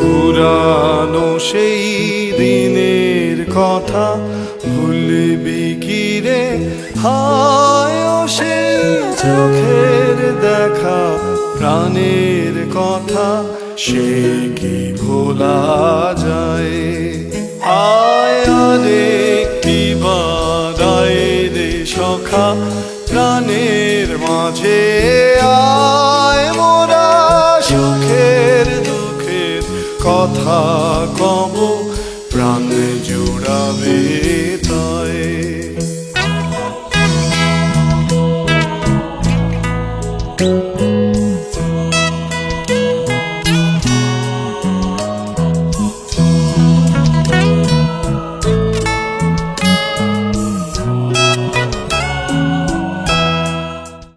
পুরানো সেই দিনের কথা ভুলবি কি রে হায় সেই চোখের দেখা, প্রাণের কথা, সে কি ভোলা যায়? আয় রে কি বাদায় রে সখা, প্রাণের মাঝে কথা কব প্রাণ জোড়াবে তাই